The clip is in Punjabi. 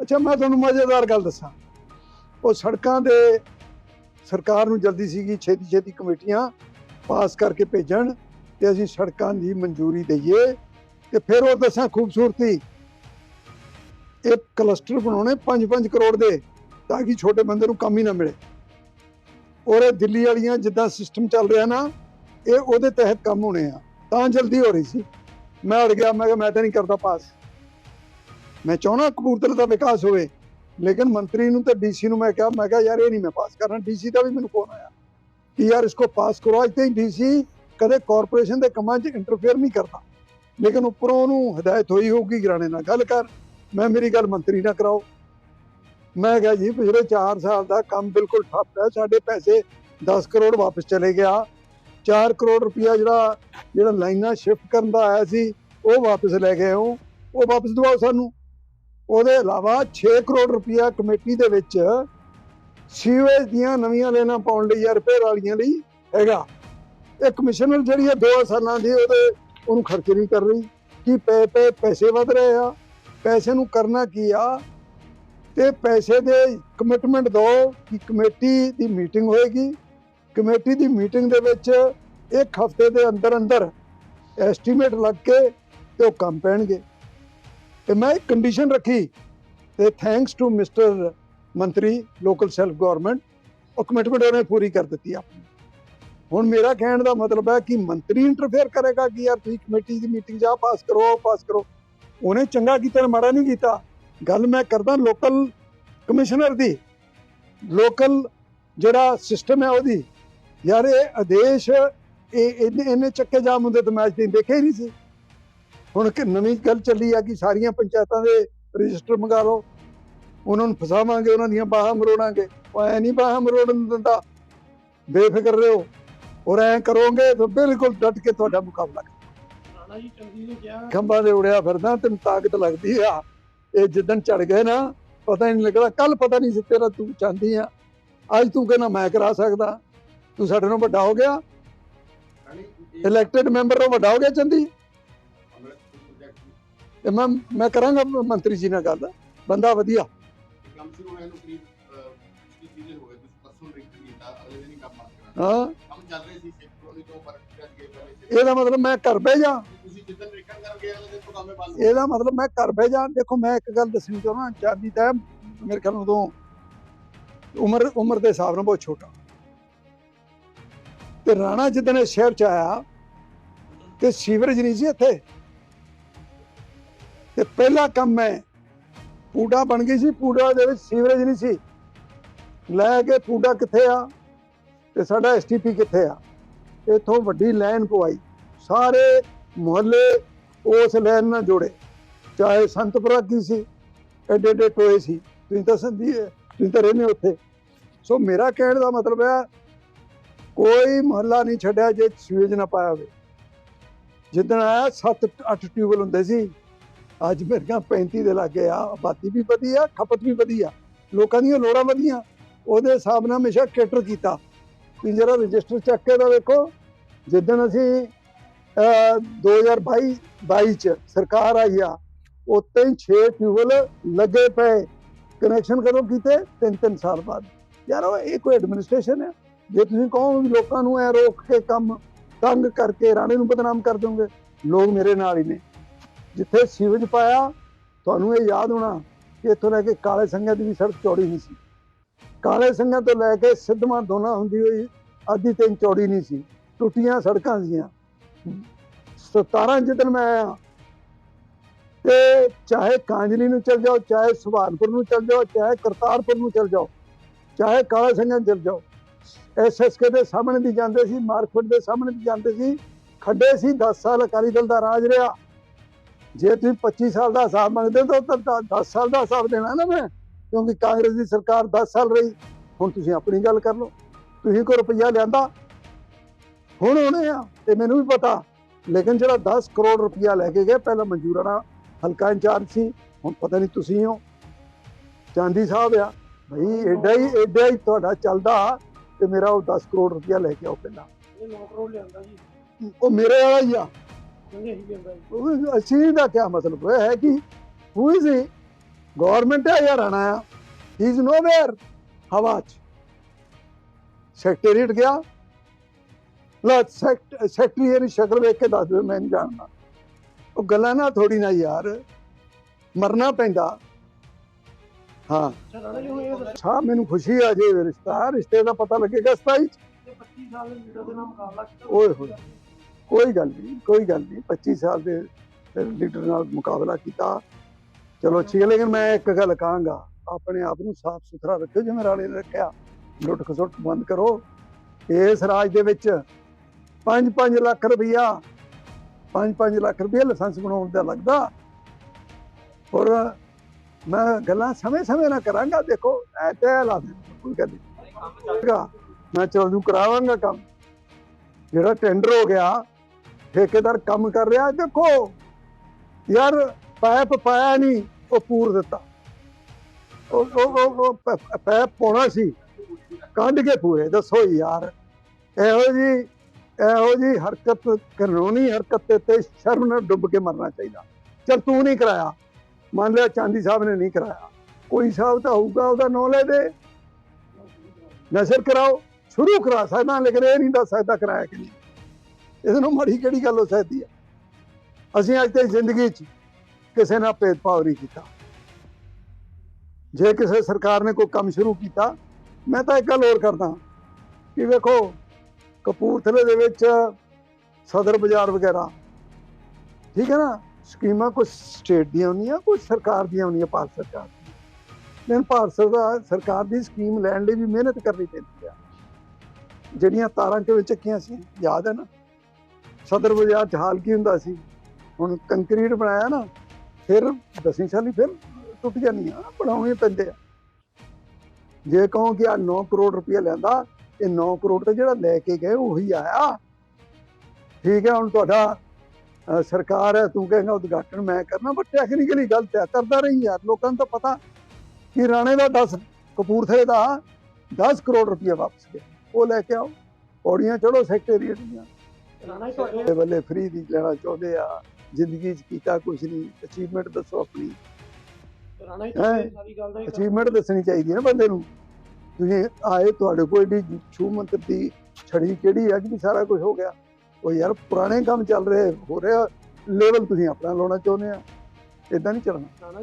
ਅੱਛਾ, ਮੈਂ ਤੁਹਾਨੂੰ ਮਜ਼ੇਦਾਰ ਗੱਲ ਦੱਸਾਂ। ਉਹ ਸੜਕਾਂ ਦੇ ਸਰਕਾਰ ਨੂੰ ਜਲਦੀ ਸੀਗੀ ਛੇਤੀ ਛੇਤੀ ਕਮੇਟੀਆਂ ਪਾਸ ਕਰਕੇ ਭੇਜਣ ਤੇ ਅਸੀਂ ਸੜਕਾਂ ਦੀ ਮਨਜ਼ੂਰੀ ਦਈਏ ਤੇ ਫਿਰ ਉਹ ਦੱਸਾਂ ਖੂਬਸੂਰਤੀ। ਇੱਕ ਕਲਸਟਰ ਬਣਾਉਣੇ 5-5 ਕਰੋੜ ਦੇ ਤਾਂ ਕਿ ਛੋਟੇ ਬੰਦੇ ਨੂੰ ਕੰਮ ਹੀ ਨਾ ਮਿਲੇ। ਔਰ ਇਹ ਦਿੱਲੀ ਵਾਲੀਆਂ ਜਿੱਦਾਂ ਸਿਸਟਮ ਚੱਲ ਰਿਹਾ ਨਾ, ਇਹ ਉਹਦੇ ਤਹਿਤ ਕੰਮ ਹੋਣੇ ਆ। ਤਾਂ ਜਲਦੀ ਹੋ ਰਹੀ ਸੀ। ਮੈਂ ਅੜ ਗਿਆ, ਮੈਂ ਕਿਹਾ ਮੈਂ ਤਾਂ ਨਹੀਂ ਕਰਦਾ ਪਾਸ। ਮੈਂ ਚਾਹੁੰਦਾ ਕਪੂਰਥਲੇ ਦਾ ਵਿਕਾਸ ਹੋਵੇ, ਲੇਕਿਨ ਮੰਤਰੀ ਨੂੰ ਤੇ ਡੀਸੀ ਨੂੰ ਮੈਂ ਕਿਹਾ ਮੈਂ ਕਿਹਾ ਯਾਰ ਇਹ ਨਹੀਂ ਮੈਂ ਪਾਸ ਕਰਨਾ ਡੀਸੀ ਦਾ ਵੀ ਮੈਨੂੰ ਫੋਨ ਆਇਆ ਕਿ ਯਾਰ ਇਸਕੋ ਪਾਸ ਕਰੋ ਅੱਜ ਤਾਈਂ ਡੀਸੀ ਕਦੇ ਕਾਰਪੋਰੇਸ਼ਨ ਦੇ ਕੰਮਾਂ 'ਚ ਇੰਟਰਫੇਅਰ ਨਹੀਂ ਕਰਦਾ। ਲੇਕਿਨ ਉੱਪਰੋਂ ਉਹਨੂੰ ਹਦਾਇਤ ਹੋਈ ਹੋਊਗੀ, ਗਰਾਣੇ ਨਾਲ ਗੱਲ ਕਰ, ਮੈਂ ਮੇਰੀ ਗੱਲ ਮੰਤਰੀ ਨਾਲ ਕਰਾਓ। ਮੈਂ ਕਿਹਾ ਜੀ, ਪਿਛਲੇ 4 ਸਾਲ ਦਾ ਕੰਮ ਬਿਲਕੁਲ ਠੱਪ ਹੈ, ਸਾਡੇ ਪੈਸੇ 10 ਕਰੋੜ ਵਾਪਸ ਚਲੇ ਗਿਆ। 4 ਕਰੋੜ ਰੁਪਇਆ ਜਿਹੜਾ ਜਿਹੜਾ ਲਾਈਨਾਂ ਸ਼ਿਫਟ ਕਰਨ ਦਾ ਆਇਆ ਸੀ, ਉਹ ਵਾਪਸ ਲੈ ਗਏ ਹੋ, ਉਹ ਵਾਪਸ ਦਿਵਾਓ ਸਾਨੂੰ। ਉਹਦੇ ਇਲਾਵਾ 6 ਕਰੋੜ ਰੁਪਇਆ ਕਮੇਟੀ ਦੇ ਵਿੱਚ ਸੀਵੇਜ ਦੀਆਂ ਨਵੀਆਂ ਲੈਣਾ ਪਾਉਣ ਲਈ ਜਾਂ ਰਿਪੇਅਰ ਵਾਲੀਆਂ ਲਈ ਹੈਗਾ। ਇਹ ਕਮਿਸ਼ਨਰ ਜਿਹੜੀ ਹੈ 2 ਸਾਲਾਂ ਦੀ ਉਹਦੇ ਉਹਨੂੰ ਖਰਚ ਨਹੀਂ ਕਰ ਰਹੀ ਕਿ ਪੈ ਪੈ ਪੈਸੇ ਵਧ ਰਹੇ ਆ, ਪੈਸੇ ਨੂੰ ਕਰਨਾ ਕੀ ਆ ਤੇ ਪੈਸੇ ਦੇ ਕਮਿਟਮੈਂਟ ਦਿਓ ਕਿ ਕਮੇਟੀ ਦੀ ਮੀਟਿੰਗ ਹੋਏਗੀ। ਕਮੇਟੀ ਦੀ ਮੀਟਿੰਗ ਦੇ ਵਿੱਚ ਇੱਕ ਹਫ਼ਤੇ ਦੇ ਅੰਦਰ ਅੰਦਰ ਐਸਟੀਮੇਟ ਲੱਗ ਕੇ ਤੇ ਉਹ ਕੰਮ ਪੈਣਗੇ। ਤੇ ਮੈਂ ਇੱਕ ਕੰਡੀਸ਼ਨ ਰੱਖੀ ਤੇ ਥੈਂਕਸ ਟੂ ਮਿਸਟਰ ਮੰਤਰੀ ਲੋਕਲ ਸੈਲਫ ਗਵਰਨਮੈਂਟ ਉਹ ਕਮਿਟਮੈਂਟ ਉਹਨੇ ਪੂਰੀ ਕਰ ਦਿੱਤੀ ਆਪਣੀ ਹੁਣ ਮੇਰਾ ਕਹਿਣ ਦਾ ਮਤਲਬ ਹੈ ਕਿ ਮੰਤਰੀ ਇੰਟਰਫੇਅਰ ਕਰੇਗਾ ਕਿ ਯਾਰ ਤੁਸੀਂ ਕਮੇਟੀ ਦੀ ਮੀਟਿੰਗ ਜਾ ਪਾਸ ਕਰੋ ਪਾਸ ਕਰੋ ਉਹਨੇ ਚੰਗਾ ਕੀਤਾ ਤੇ ਮਾੜਾ ਨਹੀਂ ਕੀਤਾ ਗੱਲ ਮੈਂ ਕਰਦਾ ਲੋਕਲ ਕਮਿਸ਼ਨਰ ਦੀ ਲੋਕਲ ਜਿਹੜਾ ਸਿਸਟਮ ਹੈ ਉਹਦੀ ਯਾਰ ਇਹ ਆਦੇਸ਼ ਇਹ ਇਹਨੇ ਇਹਨੇ ਚੱਕੇ ਜਾਮ ਹੁੰਦੇ ਤਾਂ ਮੈਂ ਅੱਜ ਤੱਕ ਦੇਖਿਆ ਹੀ ਨਹੀਂ ਸੀ ਹੁਣ ਕਿ ਨਵੀਂ ਗੱਲ ਚੱਲੀ ਆ ਕਿ ਸਾਰੀਆਂ ਪੰਚਾਇਤਾਂ ਦੇ ਰਜਿਸਟਰ ਮੰਗਾ ਲਓ। ਉਹਨਾਂ ਨੂੰ ਫਸਾਵਾਂਗੇ ਉਹਨਾਂ ਦੀਆਂ ਬਾਹਾਂ ਮਰੋੜਾਂਗੇ। ਉਹ ਐ ਨਹੀਂ ਬਾਹਾਂ ਮਰੋੜਨ ਦਿੰਦਾ। ਬੇਫਿਕਰ ਰਹੋ। ਔਰ ਐ ਕਰੋਗੇ ਤਾਂ ਬਿਲਕੁਲ ਡਟ ਕੇ ਤੁਹਾਡਾ ਮੁਕਾਬਲਾ ਕਰਾਂਗੇ। ਰਾਣਾ ਜੀ ਚੰਦੀ ਨੇ ਕਿਹਾ ਖੰਭਾਂ ਦੇ ਉੜਿਆ ਫਿਰਦਾ ਤੈਨੂੰ ਤਾਕਤ ਲੱਗਦੀ ਆ। ਇਹ ਜਿੱਦਣ ਚੜ ਗਏ ਨਾ ਪਤਾ ਹੀ ਨਹੀਂ ਲੱਗਦਾ। ਕੱਲ ਪਤਾ ਨਹੀਂ ਸੀ ਤੇਰਾ ਤੂੰ ਚਾਹੁੰਦੀ ਆ। ਅੱਜ ਤੂੰ ਕਹਿੰਦਾ ਮੈਂ ਕਰਾ ਸਕਦਾ। ਤੂੰ ਸਾਡੇ ਨਾਲੋਂ ਵੱਡਾ ਹੋ ਗਿਆ। ਇਲੈਕਟਿਡ ਮੈਂਬਰ ਤੋਂ ਵੱਡਾ ਹੋ ਗਿਆ ਚੰਦੀ। ਤੇ ਮੈਂ ਮੈਂ ਕਰਾਂਗਾ ਮੰਤਰੀ ਜੀ ਨਾਲ ਗੱਲ। ਬੰਦਾ ਵਧੀਆ। ਕੰਮ ਸ਼ੁਰੂ ਹੋਇਆ ਨੂੰ ਕਰੀਬ 25 ਦਿਨ ਹੋ ਗਏ ਤੁਸੀਂ ਪਰਸੋਂ ਰਿਕਟ ਕੀਤਾ ਅਗਲੇ ਦਿਨ ਹੀ ਕੰਮ ਮਾਰ ਕਰਾ ਹਾਂ। ਕੰਮ ਚੱਲ ਰਹੇ ਸੀ ਸੈਕਟਰ ਤੋਂ ਵਰਕ ਕਰ ਗਏ ਪਹਿਲੇ ਇਹਦਾ ਮਤਲਬ ਮੈਂ ਘਰ ਬਹਿ ਜਾ। ਤੁਸੀਂ ਜਿੱਦਣ ਰਿਕਟ ਕਰ ਗਏ ਅਗਲੇ ਦਿਨ ਤੋਂ ਕੰਮੇ ਬੰਦ ਇਹਦਾ ਮਤਲਬ ਮੈਂ ਘਰ ਬਹਿ ਜਾ। ਦੇਖੋ ਮੈਂ ਇੱਕ ਗੱਲ ਦੱਸਣੀ ਚਾਹੁੰਦਾ ਚਾਂਦੀ ਤਾਂ ਮੇਰੇ ਖਿਆਲ ਉਦੋਂ ਉਮਰ ਉਮਰ ਦੇ ਹਿਸਾਬ ਨਾਲ ਬਹੁਤ ਛੋਟਾ। ਤੇ ਰਾਣਾ ਜਿੱਦਣ ਸ਼ਹਿਰ ਚ ਆਇਆ ਤੇ ਸੀਵਰੇਜ ਨਹੀਂ ਸੀ ਇੱਥੇ। ਤੇ ਪਹਿਲਾ ਕੰਮ ਮੈਂ ਪੂਡਾ ਬਣ ਗਈ ਸੀ, ਪੂਡਾ ਦੇ ਵਿੱਚ ਸੀਵਰੇਜ ਨਹੀਂ ਸੀ। ਲੈ ਕੇ ਪੂਡਾ ਕਿੱਥੇ ਆ? ਤੇ ਸਾਡਾ ਐਸਟੀਪੀ ਕਿੱਥੇ ਆ? ਇਥੋਂ ਵੱਡੀ ਲਾਈਨ ਪਵਾਈ। ਸਾਰੇ ਮੁਹੱਲੇ ਉਸ ਲਾਈਨ ਨਾਲ ਜੋੜੇ। ਚਾਹੇ ਸੰਤਪੁਰਾ ਕੀ ਸੀ, ਐਡੇ ਐਡੇ ਟੋਏ ਸੀ। ਤੁਸੀਂ ਤਾਂ ਸੰਦੀ ਤੁਸੀਂ ਤਾਂ ਰਹਿੰਦੇ ਉੱਥੇ। ਸੋ ਮੇਰਾ ਕਹਿਣ ਦਾ ਮਤਲਬ ਹੈ, ਕੋਈ ਮੁਹੱਲਾ ਨਹੀਂ ਛੱਡਿਆ ਜੇ ਸੀਵੇਜ ਨਾ ਪਾਇਆ ਹੋਵੇ। ਜਿੱਦਣ ਆਇਆ 7 8 ਟਿਊਬਲ ਹੁੰਦੇ ਸੀ ਅੱਜ ਮੇਰੇ ਕੋਲ 35 ਦੇ ਲਾਗੇ ਆ, ਆਬਾਦੀ ਵੀ ਵਧੀ ਆ, ਖਪਤ ਵੀ ਵਧੀ ਆ। ਲੋਕਾਂ ਦੀਆਂ ਲੋੜਾਂ ਵਧੀਆਂ। ਉਹਦੇ ਹਿਸਾਬ ਨਾਲ ਹਮੇਸ਼ਾ ਕੇਟਰ ਕੀਤਾ। ਤੁਸੀਂ ਜਰਾ ਰਜਿਸਟਰ ਚੱਕ ਕੇ ਤਾਂ ਵੇਖੋ, ਜਿੱਦਣ ਅਸੀਂ, ਅਹ 2022 22 ਚ ਸਰਕਾਰ ਆਈ ਆ ਉੱਤੇ ਹੀ 6 ਟਿਊਬਲ ਲੱਗੇ ਪਏ। ਕਨੈਕਸ਼ਨ ਕਦੋਂ ਕੀਤੇ? ਤਿੰਨ ਤਿੰਨ ਸਾਲ ਬਾਅਦ। ਯਾਰ ਉਹ ਇਹ ਕੋਈ ਐਡਮਿਨਿਸਟ੍ਰੇਸ਼ਨ ਹੈ ਜੇ ਤੁਸੀਂ ਕਹੋ ਲੋਕਾਂ ਨੂੰ ਐ ਰੋਕ ਕੇ ਕੰਮ ਤੰਗ ਕਰਕੇ ਰਾਣੇ ਨੂੰ ਬਦਨਾਮ ਕਰ ਦੋਗੇ, ਲੋਕ ਮੇਰੇ ਨਾਲ ਹੀ ਨੇ। ਜਿੱਥੇ ਸੀਵਜ ਪਾਇਆ, ਤੁਹਾਨੂੰ ਇਹ ਯਾਦ ਹੋਣਾ ਕਿ ਇੱਥੋਂ ਲੈ ਕੇ ਕਾਲੇ ਸੰਘਿਆਂ ਦੀ ਵੀ ਸੜਕ ਚੌੜੀ ਨਹੀਂ ਸੀ। ਕਾਲੇ ਸੰਘਿਆਂ ਤੋਂ ਲੈ ਕੇ ਸਿੱਧਵਾਂ ਦੋਨਾ ਹੁੰਦੀ ਹੋਈ ਅੱਧੀ ਤਿੰਨ ਚੌੜੀ ਨਹੀਂ ਸੀ। ਟੁੱਟੀਆਂ ਸੜਕਾਂ ਸੀਆਂ। 17 ਜਿੱਦਣ ਮੈਂ ਆਇਆ। ਤੇ ਚਾਹੇ ਕਾਂਜਲੀ ਨੂੰ ਚਲ ਜਾਓ, ਚਾਹੇ ਸੁਭਾਨਪੁਰ ਨੂੰ ਚਲ ਜਾਓ, ਚਾਹੇ ਕਰਤਾਰਪੁਰ ਨੂੰ ਚਲ ਜਾਓ, ਚਾਹੇ ਕਾਲੇ ਸਿੰਘਾਂ ਚਲ ਜਾਓ ਐਸਐਸਕੇ ਦੇ ਸਾਹਮਣੇ ਵੀ ਜਾਂਦੇ ਸੀ ਮਾਰਕਫਟ ਦੇ ਸਾਹਮਣੇ ਵੀ ਜਾਂਦੇ ਸੀ। ਖੱਡੇ ਸੀ 10 ਸਾਲ ਅਕਾਲੀ ਦਲ ਦਾ ਰਾਜ ਰਿਹਾ। ਜੇ ਤੁਸੀਂ 25 ਸਾਲ ਦਾ ਹਿਸਾਬ ਮੰਗਦੇ ਹੋ ਤਾਂ 10 ਸਾਲ ਦਾ ਹਿਸਾਬ ਦੇਣਾ ਨਾ ਮੈਂ ਕਿਉਂਕਿ ਕਾਂਗਰਸ ਦੀ ਸਰਕਾਰ 10 ਸਾਲ ਰਹੀ। ਹੁਣ ਤੁਸੀਂ ਆਪਣੀ ਗੱਲ ਕਰ ਲਓ। ਤੁਸੀਂ ਕੋਈ ਰੁਪਈਆ ਲਿਆਂਦਾ? ਹੁਣ ਹੋਣੇ ਆ ਤੇ ਮੈਨੂੰ ਵੀ ਪਤਾ। ਲੇਕਿਨ ਜਿਹੜਾ 10 ਕਰੋੜ ਰੁਪਈਆ ਲੈ ਕੇ ਗਏ ਪਹਿਲਾਂ ਮਨਜੂਰਾਣਾ ਹਲਕਾ ਇੰਚਾਰਜ ਸੀ ਹੁਣ ਪਤਾ ਨਹੀਂ ਤੁਸੀਂ ਹੋ। ਚਾਂਦੀ ਸਾਹਿਬ ਆ ਭਈ ਐਡਾ ਹੀ ਐਡਾ ਹੀ ਤੁਹਾਡਾ ਚੱਲਦਾ ਤੇ ਮੇਰਾ ਉਹ 10 ਕਰੋੜ ਰੁਪਈਆ ਲੈ ਕੇ ਆਓ ਪਹਿਲਾਂ। ਇਹ 9 ਕਰੋੜ ਲਿਆਂਦਾ ਜੀ। ਉਹ ਮੇਰੇ ਵਾਲਾ ਹੀ ਆ। ਅਸੀਂ ਦਾ ਕੀ ਮਤਲਬ ਹੈ ਕਿ ਹੂ ਇਜ਼ ਗਵਰਨਮੈਂਟ ਹੈ ਜਾਂ ਰਾਣਾ ਆ ਹੀ ਇਜ਼ ਨੋਵੇਅਰ ਹਵਾ ਚ। ਸੈਕਟਰੀਏਟ ਗਿਆ। ਲਾ ਸੈਕਟਰੀ ਦੀ ਸ਼ਕਲ ਵੇਖ ਕੇ ਦੱਸ ਦਿਓ ਮੈਂ ਨਹੀਂ ਜਾਣਦਾ। ਉਹ ਗੱਲਾਂ ਨਾ ਥੋੜੀ ਨਾ ਯਾਰ ਮਰਨਾ ਪੈਂਦਾ। ਹਾਂ। ਅੱਛਾ ਮੈਨੂੰ ਖੁਸ਼ੀ ਆ ਜੇ ਰਿਸ਼ਤਾ ਰਿਸ਼ਤੇ ਦਾ ਪਤਾ ਲੱਗੇਗਾ 27 ਚ। ਕਿ 25 ਸਾਲ ਦੇ ਲੀਡਰ ਦੇ ਨਾਲ ਮੁਕਾਬਲਾ ਕੀਤਾ। ਓਏ ਹੋਏ। ਕੋਈ ਗੱਲ ਨਹੀਂ, ਕੋਈ ਗੱਲ ਨਹੀਂ। 25 ਸਾਲ ਦੇ ਲੀਡਰ ਨਾਲ ਮੁਕਾਬਲਾ ਕੀਤਾ। ਚਲੋ ਠੀਕ ਹੈ, ਲੇਕਿਨ ਮੈਂ ਇੱਕ ਗੱਲ ਕਹਾਂਗਾ। ਆਪਣੇ ਆਪ ਨੂੰ ਸਾਫ਼ ਸੁਥਰਾ ਰੱਖਿਓ, ਜਿਵੇਂ ਰਾਲੇ ਨੇ ਰੱਖਿਆ। ਲੁੱਟ ਖਸੁੱਟ ਬੰਦ ਕਰੋ। ਇਸ ਰਾਜ ਦੇ ਵਿੱਚ 5-5 ਲੱਖ ਰੁਪਈਆ 5-5 ਲੱਖ ਰੁਪਈਆ ਲਾਇਸੈਂਸ ਬਣਾਉਣ ਦਾ ਲੱਗਦਾ। ਔਰ ਮੈਂ ਗੱਲਾਂ ਸਮੇਂ-ਸਮੇਂ ਨਾਲ ਕਰਾਂਗਾ, ਦੇਖੋ, ਐ ਤੇ ਲਾ ਦੇ ਕੋਈ ਗੱਲ ਨਹੀਂ। ਮੈਂ ਚਲ ਨੂੰ ਕਰਾਵਾਂਗਾ ਕੰਮ। ਜਿਹੜਾ ਟੈਂਡਰ ਹੋ ਗਿਆ ਠੇਕੇਦਾਰ ਕੰਮ ਕਰ ਰਿਹਾ, ਦੇਖੋ। ਯਾਰ ਪਾਇਪ ਪਾਇਆ ਨਹੀਂ, ਉਹ ਪੂਰ ਦਿੱਤਾ। ਉਹ ਉਹ, ਉਹ- ਪਾਇਪ ਪਾਉਣਾ ਸੀ, ਕੱਢ ਕੇ ਪੂਰੇ, ਦੱਸੋ ਯਾਰ। ਇਹੋ ਜੀ ਇਹੋ ਜੀ ਹਰਕਤ, ਕਾਨੂੰਨੀ ਹਰਕਤ ਤੇ- ਤੇ ਸ਼ਰਮ ਨਾਲ ਡੁੱਬ ਕੇ ਮਰਨਾ ਚਾਹੀਦਾ। ਚਲ ਤੂੰ ਨਹੀਂ ਕਰਾਇਆ। ਮੰਨ ਲਿਆ ਚਾਂਦੀ ਸਾਹਿਬ ਨੇ ਨਹੀਂ ਕਰਾਇਆ। ਕੋਈ ਸਾਹਿਬ ਤਾਂ ਹੋਊਗਾ, ਉਹਦਾ ਨਾਂ ਲੈ ਦੇ। ਨਸ਼ਰ ਕਰਾਓ। ਸ਼ੁਰੂ ਕਰਾ ਸਕਦਾ ਲੇਕਿਨ ਇਹ ਨਹੀਂ ਦੱਸ ਸਕਦਾ ਕਰਾਇਆ ਕਿ ਨਹੀਂ ਇਹਦੇ ਨਾਲ ਮਾੜੀ ਕਿਹੜੀ ਗੱਲ ਹੋ ਸਕਦੀ ਹੈ? ਅਸੀਂ ਅੱਜ ਤੱਕ ਜ਼ਿੰਦਗੀ 'ਚ ਕਿਸੇ ਨਾਲ ਭੇਦਭਾਵ ਨਹੀਂ ਕੀਤਾ। ਜੇ ਕਿਸੇ ਸਰਕਾਰ ਨੇ ਕੋਈ ਕੰਮ ਸ਼ੁਰੂ ਕੀਤਾ, ਮੈਂ ਤਾਂ ਇੱਕ ਗੱਲ ਹੋਰ ਕਰਦਾ ਕਿ ਵੇਖੋ, ਕਪੂਰਥਲੇ ਦੇ ਵਿੱਚ ਸਦਰ ਬਾਜ਼ਾਰ ਵਗੈਰਾ, ਠੀਕ ਹੈ ਨਾ? ਸਕੀਮਾਂ ਕੁਝ ਸਟੇਟ ਦੀਆਂ ਹੁੰਦੀਆਂ ਕੁਝ ਸਰਕਾਰ ਦੀਆਂ ਹੁੰਦੀਆਂ, ਭਾਰਤ ਸਰਕਾਰ ਦੀਆਂ। ਲੇਕਿਨ ਭਾਰਤ ਸਰਕਾਰ ਸਰਕਾਰ ਦੀ ਸਕੀਮ ਲੈਣ ਲਈ ਵੀ ਮਿਹਨਤ ਕਰਨੀ ਪੈਂਦੀ ਆ। ਜਿਹੜੀਆਂ ਤਾਰਾਂ ਕਿਵੇਂ ਚੱਕੀਆਂ ਸੀ, ਯਾਦ ਹੈ ਨਾ? ਸਦਰ ਬਾਜ਼ਾਰ ਚ ਹਾਲ ਕੀ ਹੁੰਦਾ ਸੀ? ਹੁਣ ਕੰਕਰੀਟ ਬਣਾਇਆ ਨਾ, ਫਿਰ ਦਸਵੀਂ ਸਾਲੀ ਫਿਰ ਟੁੱਟ ਜਾਂਦੀਆਂ ਬਣਾਉਣੇ ਪੈਂਦੇ ਆ। ਜੇ ਕਹੋ ਕਿ ਆ 9 ਕਰੋੜ ਰੁਪਏ ਲੈਂਦਾ, ਇਹ 9 ਕਰੋੜ ਤਾਂ ਜਿਹੜਾ ਲੈ ਕੇ ਗਏ ਉਹੀ ਆਇਆ। ਠੀਕ ਹੈ ਹੁਣ ਤੁਹਾਡਾ ਸਰਕਾਰ ਹੈ, ਤੂੰ ਕਹਿੰਦਾ ਉਦਘਾਟਨ ਮੈਂ ਕਰਨਾ ਪਰ ਟੈਕਨੀਕਲੀ ਗਲਤ ਹੈ ਕਰਦਾ ਰਹੀ ਯਾਰ ਲੋਕਾਂ ਨੂੰ ਤਾਂ ਪਤਾ ਕਿ ਰਾਣੇ ਦਾ 10 ਕਪੂਰਥਲੇ ਦਾ 10 ਕਰੋੜ ਰੁਪਏ ਵਾਪਸ ਗਿਆ। ਉਹ ਲੈ ਕੇ ਆਓ, ਪੌੜੀਆਂ ਚੜੋ ਸੈਕਟਰੀਏਟ ਦੀਆਂ। ਇਹ ਬੱਲੇ ਫ੍ਰੀ ਦੀ ਲੈਣਾ ਚਾਹੁੰਦੇ ਆ ਜ਼ਿੰਦਗੀ 'ਚ ਕੀਤਾ ਕੁਝ ਨਹੀਂ ਅਚੀਵਮੈਂਟ ਦੱਸੋ ਆਪਣੀ। ਅਚੀਵਮੈਂਟ ਦੱਸਣੀ ਚਾਹੀਦੀ ਹੈ ਨਾ ਬੰਦੇ ਨੂੰ। ਤੁਸੀਂ ਆਏ ਤੁਹਾਡੇ ਕੋਲ ਏਡੀ ਛੂ ਮੰਤਰ ਦੀ ਛੜੀ ਕਿਹੜੀ ਹੈ ਕਿ ਸਾਰਾ ਕੁਝ ਹੋ ਗਿਆ। ਉਹ ਯਾਰ ਪੁਰਾਣੇ ਕੰਮ ਚੱਲ ਰਹੇ ਹੋ ਰਿਹਾ। ਲੈਵਲ ਤੁਸੀਂ ਆਪਣਾ ਲਾਉਣਾ ਚਾਹੁੰਦੇ ਆ। ਇਦਾਂ ਨਹੀਂ ਚੱਲਣਾ।